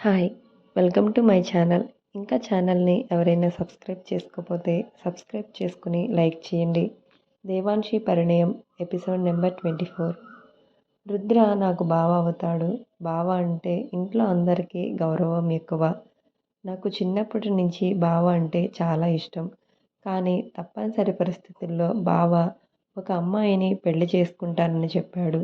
Hi welcome to my channel. ఇంకా ఛానల్ని ఎవరైనా సబ్స్క్రైబ్ చేసుకోకపోతే సబ్స్క్రైబ్ చేసుకుని లైక్ చేయండి. Devanshi Parinayam episode number twenty four. Rudra నాకు బావ అవుతాడు. బావ అంటే ఇంట్లో అందరికీ గౌరవం ఎక్కువ. నాకు చిన్నప్పటి నుంచి బావ అంటే చాలా ఇష్టం. కానీ తప్పనిసరి పరిస్థితుల్లో బావ ఒక అమ్మాయిని పెళ్ళి చేసుకుంటానని చెప్పాడు.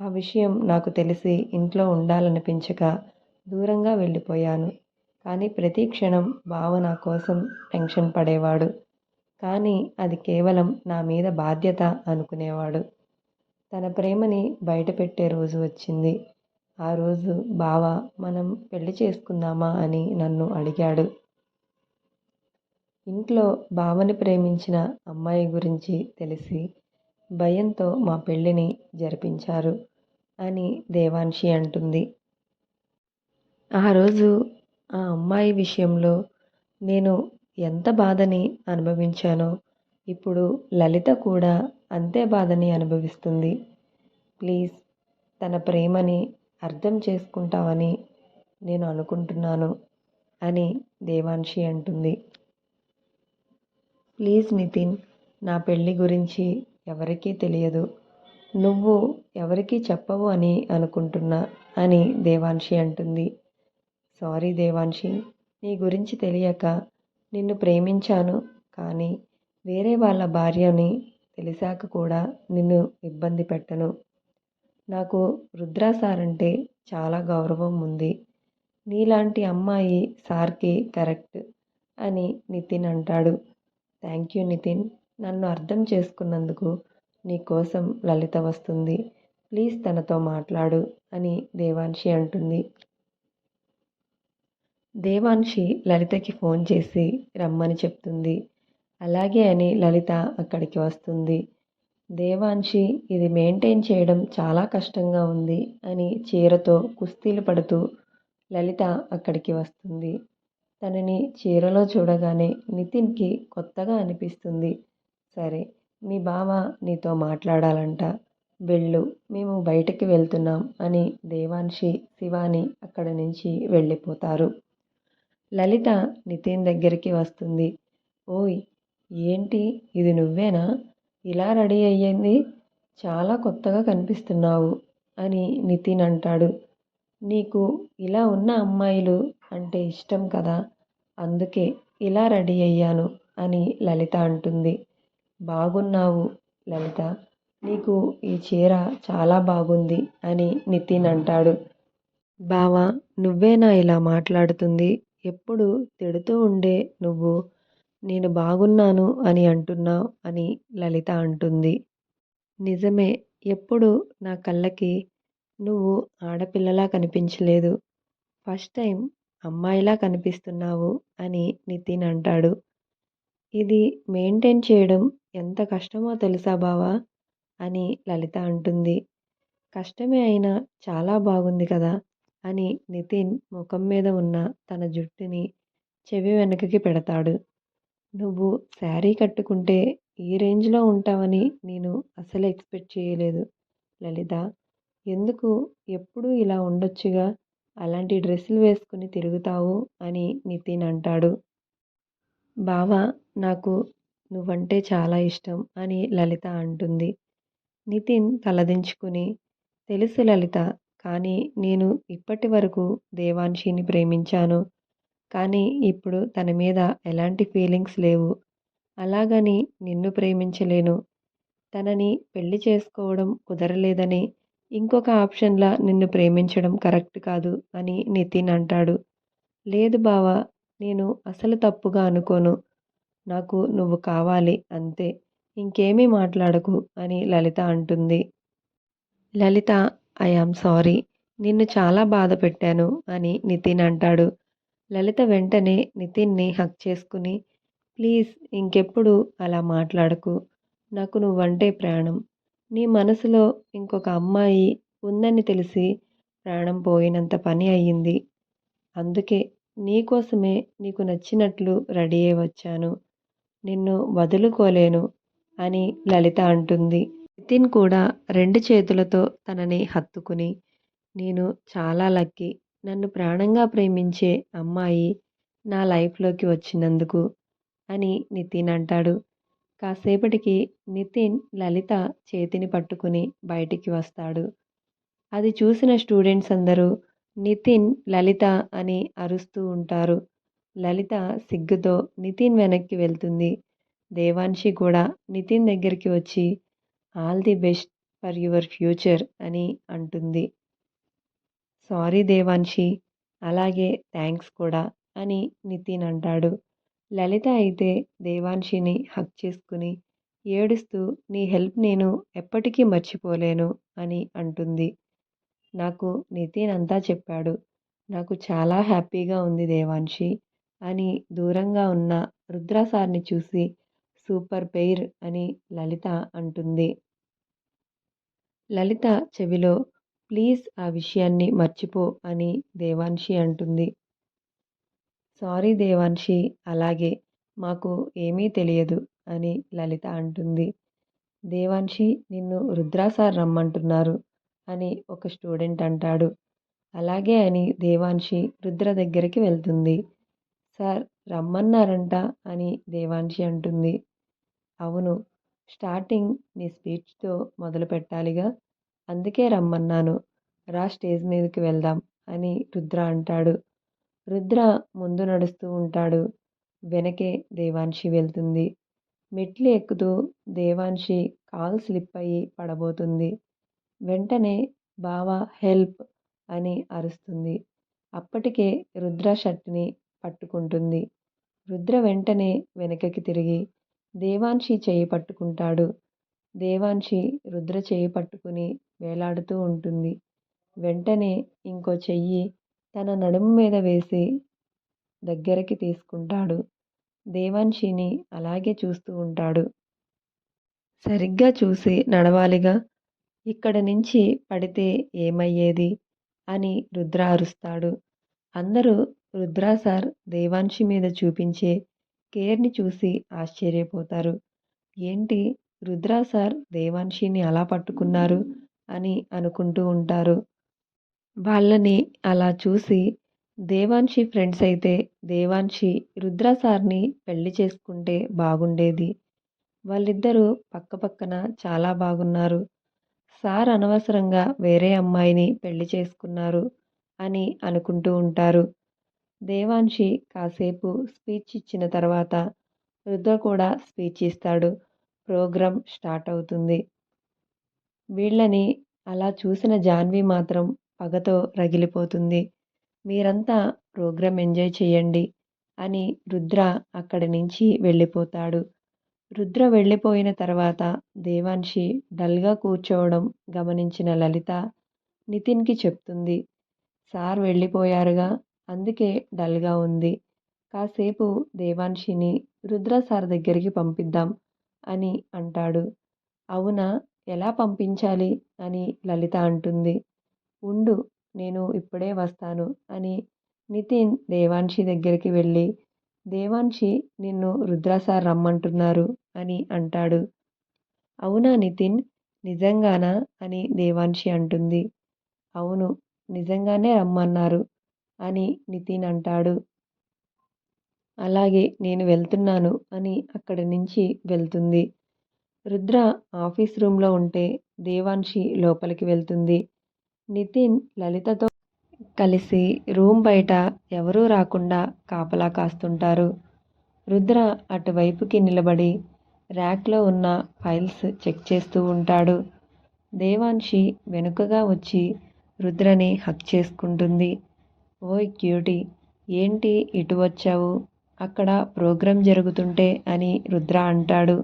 ఆ విషయం నాకు తెలిసి ఇంట్లో ఉండాలనిపించక దూరంగా వెళ్ళిపోయాను. కానీ ప్రతి క్షణం బావ నా కోసం టెన్షన్ పడేవాడు. కానీ అది కేవలం నా మీద బాధ్యత అనుకునేవాడు. తన ప్రేమని బయటపెట్టే రోజు వచ్చింది. ఆ రోజు బావ మనం పెళ్ళి చేసుకుందామా? అని నన్ను అడిగాడు. ఇంట్లో బావని ప్రేమించిన అమ్మాయి గురించి తెలిసి భయంతో మా పెళ్ళిని జరిపించారు అని దేవాన్షి అంటుంది. ఆ రోజు ఆ అమ్మాయి విషయంలో నేను ఎంత బాధని అనుభవించానో ఇప్పుడు లలిత కూడా అంతే బాధని అనుభవిస్తుంది. ప్లీజ్ తన ప్రేమని అర్థం చేసుకుంటావని నేను అనుకుంటున్నాను అని దేవాన్షి అంటుంది. ప్లీజ్ నితిన్ నా పెళ్ళి గురించి ఎవరికీ తెలియదు. నువ్వు ఎవరికీ చెప్పవు అని అనుకుంటున్నా అని దేవాన్షి అంటుంది. సారీ దేవాన్షి నీ గురించి తెలియక నిన్ను ప్రేమించాను కానీ వేరే వాళ్ళ భార్యని తెలిసాక కూడా నిన్ను ఇబ్బంది పెట్టను. నాకు రుద్రా సార్ అంటే చాలా గౌరవం ఉంది. నీలాంటి అమ్మాయి సార్కి కరెక్ట్ అని నితిన్ అంటాడు. థ్యాంక్ యూ నితిన్ నన్ను అర్థం చేసుకున్నందుకు నీకోసం లలిత వస్తుంది. ప్లీజ్ తనతో మాట్లాడు అని దేవాన్షి అంటుంది. దేవాన్షి లలితకి ఫోన్ చేసి రమ్మని చెప్తుంది. అలాగే అని లలిత అక్కడికి వస్తుంది. దేవాన్షి ఇది మెయింటైన్ చేయడం చాలా కష్టంగా ఉంది అని చీరతో కుస్తీలు పడుతూ లలిత అక్కడికి వస్తుంది. తనని చీరలో చూడగానే నితిన్కి కొత్తగా అనిపిస్తుంది. సరే మీ బావ నీతో మాట్లాడాలంట. వెళ్ళు మేము బయటికి వెళ్తున్నాం అని దేవాన్షి శివాని అక్కడి నుంచి వెళ్ళిపోతారు. లలిత నితిన్ దగ్గరికి వస్తుంది. ఓయ్ ఏంటి? ఇది నువ్వేనా? ఇలా రెడీ అయ్యింది? చాలా కొత్తగా కనిపిస్తున్నావు అని నితిన్ అంటాడు. నీకు ఇలా ఉన్న అమ్మాయిలు అంటే ఇష్టం కదా? అందుకే ఇలా రెడీ అయ్యాను అని లలిత అంటుంది. బాగున్నావు లలిత. నీకు ఈ చీర చాలా బాగుంది అని నితిన్ అంటాడు. బావా నువ్వేనా ఇలా మాట్లాడుతుంది? ఎప్పుడు తిడుతూ ఉండే నువ్వు నేను బాగున్నాను అని అంటున్నావు అని లలిత అంటుంది. నిజమే ఎప్పుడు నా కళ్ళకి నువ్వు ఆడపిల్లలా కనిపించలేదు. ఫస్ట్ టైం అమ్మాయిలా కనిపిస్తున్నావు అని నితిన్ అంటాడు. ఇది మెయింటైన్ చేయడం ఎంత కష్టమో తెలుసా బావా? అని లలిత అంటుంది. కష్టమే అయినా చాలా బాగుంది కదా? అని నితిన్ ముఖం మీద ఉన్న తన జుట్టుని చెవి వెనకకి పెడతాడు. నువ్వు శారీ కట్టుకుంటే ఈ రేంజ్లో ఉంటావని నేను అసలు ఎక్స్పెక్ట్ చేయలేదు లలిత. ఎందుకు ఎప్పుడూ ఇలా ఉండొచ్చుగా? అలాంటి డ్రెస్సులు వేసుకుని తిరుగుతావు అని నితిన్ అంటాడు. బావా నాకు నువ్వంటే చాలా ఇష్టం అని లలిత అంటుంది. నితిన్ తలదించుకుని తెలుసు లలిత కానీ నేను ఇప్పటి వరకు దేవాన్షిని ప్రేమించాను. కానీ ఇప్పుడు తన మీద ఎలాంటి ఫీలింగ్స్ లేవు. అలాగని నిన్ను ప్రేమించలేను. తనని పెళ్ళి చేసుకోవడం కుదరలేదని ఇంకొక ఆప్షన్లా నిన్ను ప్రేమించడం కరెక్ట్ కాదు అని నితిన్ అంటాడు. లేదు బావా నేను అసలు తప్పుగా అనుకోను. నాకు నువ్వు కావాలి అంతే. ఇంకేమీ మాట్లాడకు అని లలిత అంటుంది. లలిత ఐ ఆమ్ సారీ నిన్ను చాలా బాధ పెట్టాను అని నితిన్ అంటాడు. లలిత వెంటనే నితిన్ని హక్ చేసుకుని ప్లీజ్ ఇంకెప్పుడు అలా మాట్లాడకు. నాకు నువ్వంటే ప్రాణం. నీ మనసులో ఇంకొక అమ్మాయి ఉందని తెలిసి ప్రాణం పోయినంత పని అయ్యింది. అందుకే నీకోసమే నీకు నచ్చినట్లు రెడీ అయి వచ్చాను. నిన్ను వదులుకోలేను అని లలిత అంటుంది. నితిన్ కూడా రెండు చేతులతో తనని హత్తుకుని నేను చాలా లక్కీ. నన్ను ప్రాణంగా ప్రేమించే అమ్మాయి నా లైఫ్లోకి వచ్చినందుకు అని నితిన్ అంటాడు. కాసేపటికి నితిన్ లలిత చేతిని పట్టుకుని బయటికి వస్తాడు. అది చూసిన స్టూడెంట్స్ అందరూ నితిన్ లలిత అని అరుస్తూ ఉంటారు. లలిత సిగ్గుతో నితిన్ వెనక్కి వెళ్తుంది. దేవాన్షి కూడా నితిన్ దగ్గరికి వచ్చి all the best for your future అని అంటుంది. సారీ దేవాన్షి అలాగే థ్యాంక్స్ కూడా అని నితిన్ అంటాడు. లలిత అయితే దేవాన్షిని హక్ చేసుకుని ఏడుస్తూ నీ హెల్ప్ నేను ఎప్పటికీ మర్చిపోలేను అని అంటుంది. నాకు నితిన్ అంతా చెప్పాడు. నాకు చాలా హ్యాపీగా ఉంది దేవాన్షి అని దూరంగా ఉన్న రుద్రా సార్ని చూసి సూపర్ పెయిర్ అని లలిత అంటుంది. లలిత చెవిలో ప్లీజ్ ఆ విషయాన్ని మర్చిపో అని దేవాన్షి అంటుంది. సారీ దేవాన్షి అలాగే మాకు ఏమీ తెలియదు అని లలిత అంటుంది. దేవాన్షి నిన్ను రుద్రాసార్ రమ్మంటున్నారు అని ఒక స్టూడెంట్ అంటాడు. అలాగే అని దేవాన్షి రుద్ర దగ్గరికి వెళ్తుంది. సార్ రమ్మన్నారంట అని దేవాన్షి అంటుంది. అవును స్టార్టింగ్ నీ స్పీచ్తో మొదలు పెట్టాలిగా. అందుకే రమ్మన్నాను. రా స్టేజ్ మీదకి వెళ్దాం అని రుద్ర అంటాడు. రుద్ర ముందు నడుస్తూ ఉంటాడు. వెనకే దేవాన్షి వెళ్తుంది. మెట్లు ఎక్కుతూ దేవాన్షి కాల్ స్లిప్ అయ్యి పడబోతుంది. వెంటనే బావా హెల్ప్ అని అరుస్తుంది. అప్పటికే రుద్ర షర్ట్ని పట్టుకుంటుంది. రుద్ర వెంటనే వెనకకి తిరిగి దేవాన్షి చేయి పట్టుకుంటాడు. దేవాన్షి రుద్ర చేయి పట్టుకుని వేలాడుతూ ఉంటుంది. వెంటనే ఇంకో చెయ్యి తన నడుము మీద వేసి దగ్గరికి తీసుకుంటాడు. దేవాన్షిని అలాగే చూస్తూ ఉంటాడు. సరిగ్గా చూసి నడవాలిగా ఇక్కడ నుంచి పడితే ఏమయ్యేది? అని రుద్ర అరుస్తాడు. అందరూ రుద్ర సార్ దేవాన్షి మీద చూపించే కేర్ని చూసి ఆశ్చర్యపోతారు. ఏంటి రుద్ర సార్ దేవాన్షిని అలా పట్టుకున్నారు? అని అనుకుంటూ ఉంటారు. వాళ్ళని అలా చూసి దేవాన్షి ఫ్రెండ్స్ అయితే దేవాన్షి రుద్ర సార్ని పెళ్ళి చేసుకుంటే బాగుండేది. వాళ్ళిద్దరూ పక్కపక్కన చాలా బాగున్నారు. సార్ అనవసరంగా వేరే అమ్మాయిని పెళ్ళి చేసుకున్నారు అని అనుకుంటూ ఉంటారు. దేవాన్షి కాసేపు స్పీచ్ ఇచ్చిన తర్వాత రుద్ర కూడా స్పీచ్ ఇస్తాడు. ప్రోగ్రాం స్టార్ట్ అవుతుంది. వీళ్ళని అలా చూసిన జాన్వి మాత్రం పగతో రగిలిపోతుంది. మీరంతా ప్రోగ్రాం ఎంజాయ్ చేయండి అని రుద్ర అక్కడి నుంచి వెళ్ళిపోతాడు. రుద్ర వెళ్ళిపోయిన తర్వాత దేవాన్షి డల్గా కూర్చోవడం గమనించిన లలిత నితిన్కి చెప్తుంది. సార్ వెళ్ళిపోయారుగా అందుకే డల్గా ఉంది. కాసేపు దేవాన్షిని రుద్ర సార్ దగ్గరికి పంపిద్దాం అని అంటాడు. అవునా? ఎలా పంపించాలి? అని లలిత అంటుంది. ఉండు నేను ఇప్పుడే వస్తాను అని నితిన్ దేవాన్షి దగ్గరికి వెళ్ళి దేవాన్షి నిన్ను రుద్ర సార్ రమ్మంటున్నారు అని అంటాడు. అవునా నితిన్? నిజంగానా? అని దేవాన్షి అంటుంది. అవును నిజంగానే రమ్మన్నారు. అని నితిన్ అంటాడు. అలాగే నేను వెళ్తున్నాను అని అక్కడి నుంచి వెళ్తుంది. రుద్ర ఆఫీస్ రూమ్లో ఉంటే దేవాన్షి లోపలికి వెళ్తుంది. నితిన్ లలితతో కలిసి రూమ్ బయట ఎవరూ రాకుండా కాపలా కాస్తుంటారు. రుద్ర అటువైపుకి నిలబడి ర్యాక్లో ఉన్న ఫైల్స్ చెక్ చేస్తూ ఉంటాడు. దేవాన్షి వెనుకగా వచ్చి రుద్రని హక్ చేసుకుంటుంది. ఓయ్ క్యూటీ ఏంటి ఇటు వచ్చావు? అక్కడ ప్రోగ్రాం జరుగుతుంటే అని రుద్ర అంటాడు.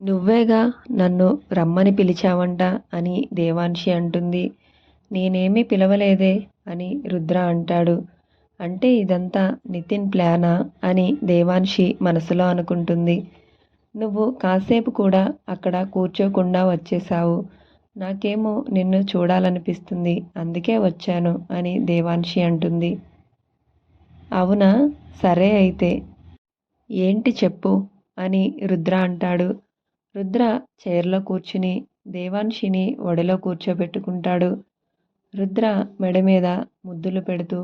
నువ్వేగా నన్ను రమ్మని పిలిచావంట అని దేవాన్షి అంటుంది. నేనేమీ పిలవలేదే అని రుద్ర అంటాడు. అంటే ఇదంతా నితిన్ ప్లానా అని దేవాన్షి మనసులో అనుకుంటుంది. నువ్వు కాసేపు కూడా అక్కడ కూర్చోకుండా వచ్చేసావు నాకేమో నిన్ను చూడాలనిపిస్తుంది అందుకే వచ్చాను అని దేవాన్షి అంటుంది. అవునా? సరే అయితే. ఏంటి చెప్పు అని రుద్ర అంటాడు. రుద్ర చైర్లో కూర్చుని దేవాన్షిని ఒడిలో కూర్చోబెట్టుకుంటాడు. రుద్ర మెడ మీద ముద్దులు పెడుతూ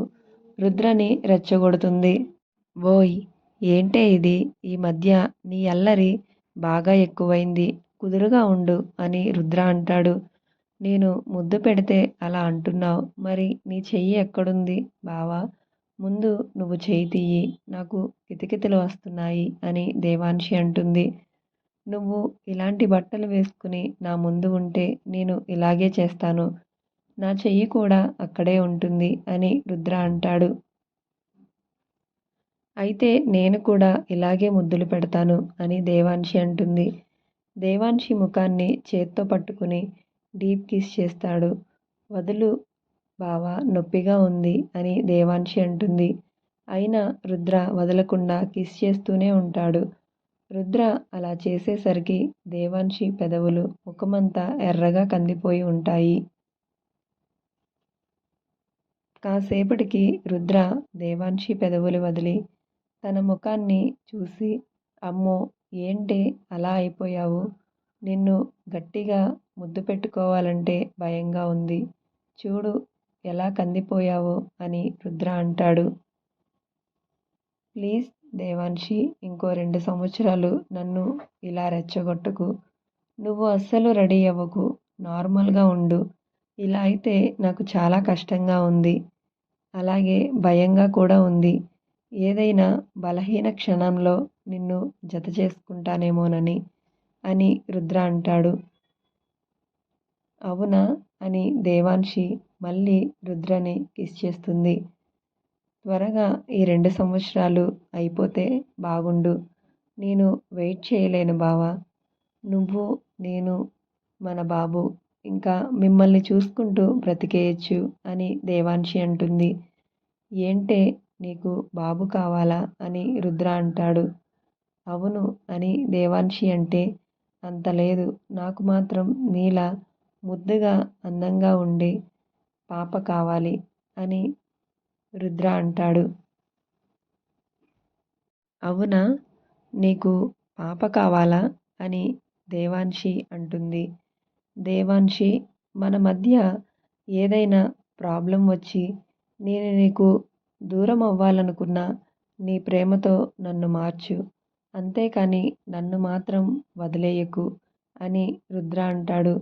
రుద్రని రెచ్చగొడుతుంది. ఓయ్ ఏంటే ఇది? ఈ మధ్య నీ అల్లరి బాగా ఎక్కువైంది. కుదురుగా ఉండు అని రుద్ర అంటాడు. నేను ముద్దు పెడితే అలా అంటున్నావు. మరి నీ చెయ్యి ఎక్కడుంది? బావా ముందు నువ్వు చెయ్యి తీయి. నాకు కితకితలు వస్తున్నాయి అని దేవాన్షి అంటుంది. నువ్వు ఇలాంటి బట్టలు వేసుకుని నా ముందు ఉంటే నేను ఇలాగే చేస్తాను. నా చెయ్యి కూడా అక్కడే ఉంటుంది అని రుద్ర అంటాడు. అయితే నేను కూడా ఇలాగే ముద్దులు పెడతాను అని దేవాన్షి అంటుంది. దేవాన్షి ముఖాన్ని చేత్తో పట్టుకుని డీప్ కిస్ చేస్తాడు. వదులు బావా నొప్పిగా ఉంది అని దేవాన్షి అంటుంది. అయినా రుద్ర వదలకుండా కిస్ చేస్తూనే ఉంటాడు. రుద్ర అలా చేసేసరికి దేవాన్షి పెదవులు ముఖమంతా ఎర్రగా కందిపోయి ఉంటాయి. కాసేపటికి రుద్ర దేవాన్షి పెదవులు వదిలి తన ముఖాన్ని చూసి అమ్మో ఏంటి అలా అయిపోయావు? నిన్ను గట్టిగా ముద్దు పెట్టుకోవాలంటే భయంగా ఉంది. చూడు ఎలా కందిపోయావో అని రుద్ర అంటాడు. ప్లీజ్ దేవాన్షి ఇంకో రెండు సంవత్సరాలు నన్ను ఇలా రెచ్చగొట్టకు. నువ్వు అస్సలు రెడీ అవ్వకు. నార్మల్గా ఉండు. ఇలా అయితే నాకు చాలా కష్టంగా ఉంది. అలాగే భయంగా కూడా ఉంది. ఏదైనా బలహీన క్షణంలో నిన్ను జత చేసుకుంటానేమోనని అని రుద్ర అంటాడు. అవునా అని దేవాన్షి మళ్ళీ రుద్రని కిస్ చేస్తుంది. త్వరగా ఈ రెండు సంవత్సరాలు అయిపోతే బాగుండు. నేను వెయిట్ చేయలేను బావా. నువ్వు నేను మన బాబు ఇంకా మిమ్మల్ని చూసుకుంటూ బ్రతికేయచ్చు అని దేవాన్షి అంటుంది. ఏంటే నీకు బాబు కావాలా? అని రుద్ర అంటాడు. అవును అని దేవాన్షి అంటే అంత లేదు. నాకు మాత్రం నీలా ముద్దుగా అందంగా ఉండే పాప కావాలి అని రుద్ర అంటాడు. అవునా? నీకు పాప కావాలా? అని దేవాన్షి అంటుంది. దేవాన్షి మన మధ్య ఏదైనా ప్రాబ్లం వచ్చి నేను నీకు దూరం అవ్వాలనుకున్నా నీ ప్రేమతో నన్ను మార్చు. అంతేకాని నన్ను మాత్రం వదిలేయకు అని రుద్ర అంటాడు.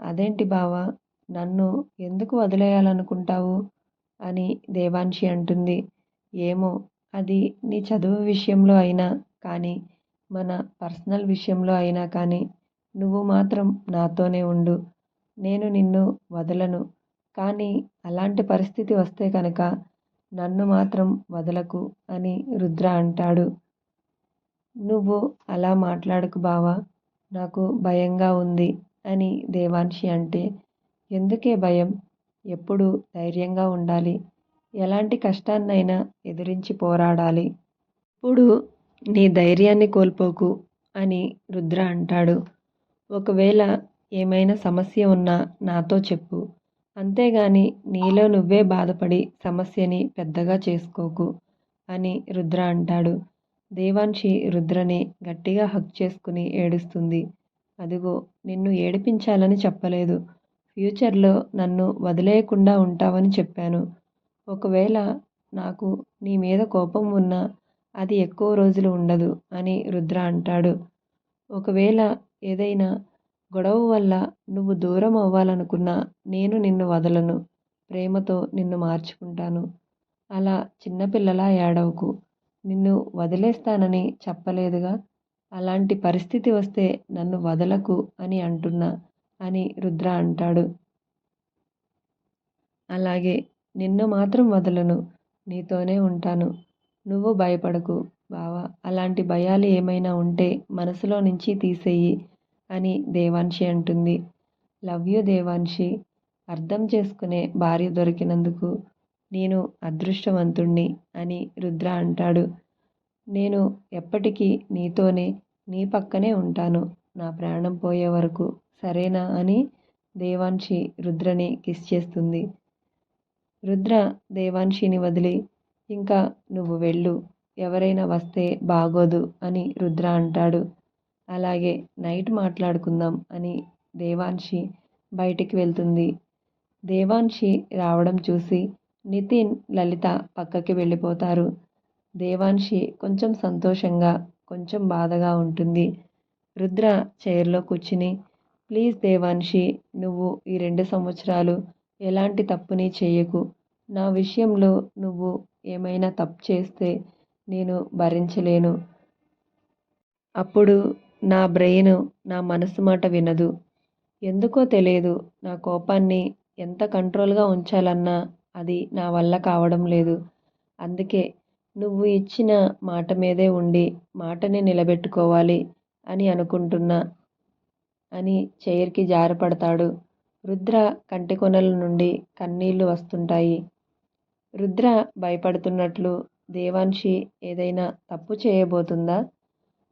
అదేంటి బావా? నన్ను ఎందుకు వదిలేయాలనుకుంటావు? అని దేవాన్షి అంటుంది. ఏమో అది నీ చదువు విషయంలో అయినా కానీ మన పర్సనల్ విషయంలో అయినా కానీ నువ్వు మాత్రం నాతోనే ఉండు. నేను నిన్ను వదలను. కానీ అలాంటి పరిస్థితి వస్తే కనుక నన్ను మాత్రం వదలకు అని రుద్ర అంటాడు. నువ్వు అలా మాట్లాడకు బావా నాకు భయంగా ఉంది అని దేవాన్షి అంటే ఎందుకే భయం? ఎప్పుడు ధైర్యంగా ఉండాలి. ఎలాంటి కష్టాన్నైనా ఎదిరించి పోరాడాలి. ఇప్పుడు నీ ధైర్యాన్ని కోల్పోకు అని రుద్ర అంటాడు. ఒకవేళ ఏమైనా సమస్య ఉన్నా నాతో చెప్పు. అంతేగాని నీలో నువ్వే బాధపడి సమస్యని పెద్దగా చేసుకోకు అని రుద్ర అంటాడు. దేవాన్షి రుద్రని గట్టిగా హక్ చేసుకుని ఏడుస్తుంది. అదిగో నిన్ను ఏడిపించాలని చెప్పలేదు. ఫ్యూచర్లో నన్ను వదిలేయకుండా ఉంటావని చెప్పాను. ఒకవేళ నాకు నీ మీద కోపం ఉన్నా అది ఎక్కువ రోజులు ఉండదు అని రుద్ర అంటాడు. ఒకవేళ ఏదైనా గొడవ వల్ల నువ్వు దూరం అవ్వాలనుకున్నా నేను నిన్ను వదలను ప్రేమతో నిన్ను మార్చుకుంటాను. అలా చిన్నపిల్లలా ఏడవకు. నిన్ను వదిలేస్తానని చెప్పలేదుగా? అలాంటి పరిస్థితి వస్తే నన్ను వదలకు అని అంటున్నా అని రుద్ర అంటాడు. అలాగే నిన్ను మాత్రం వదలను నీతోనే ఉంటాను. నువ్వు భయపడకు బావా. అలాంటి భయాలు ఏమైనా ఉంటే మనసులో నుంచి తీసేయి. అని దేవాన్షి అంటుంది. లవ్ యూ దేవాన్షి అర్థం చేసుకునే భార్య దొరికినందుకు నేను అదృష్టవంతుణ్ణి అని రుద్ర అంటాడు. నేను ఎప్పటికీ నీతోనే నీ పక్కనే ఉంటాను. నా ప్రాణం పోయే వరకు సరేనా అని దేవాన్షి రుద్రని కిస్ చేస్తుంది. రుద్ర దేవాన్షిని వదిలి ఇంకా నువ్వు వెళ్ళు. ఎవరైనా వస్తే బాగోదు అని రుద్ర అంటాడు. అలాగే నైట్ మాట్లాడుకుందాం అని దేవాన్షి బయటికి వెళ్తుంది. దేవాన్షి రావడం చూసి నితిన్ లలిత పక్కకి వెళ్ళిపోతారు. దేవాన్షి కొంచెం సంతోషంగా కొంచెం బాధగా ఉంటుంది. రుద్ర చైర్లో కూర్చుని ప్లీజ్ దేవాన్షి నువ్వు ఈ రెండు సంవత్సరాలు ఎలాంటి తప్పుని చేయకు. నా విషయంలో నువ్వు ఏమైనా తప్పు చేస్తే నేను భరించలేను. అప్పుడు నా బ్రెయిన్ నా మనసు మాట వినదు. ఎందుకో తెలియదు. నా కోపాన్ని ఎంత కంట్రోల్గా ఉంచాలన్నా అది నా వల్ల కావడం లేదు. అందుకే నువ్వు ఇచ్చిన మాట మీదే ఉండి మాటని నిలబెట్టుకోవాలి అని అనుకుంటున్నా అని చైర్కి జారపడతాడు. రుద్ర కంటి కొనల నుండి కన్నీళ్ళు వస్తుంటాయి. రుద్ర భయపడుతున్నట్లు దేవాన్షి ఏదైనా తప్పు చేయబోతుందా?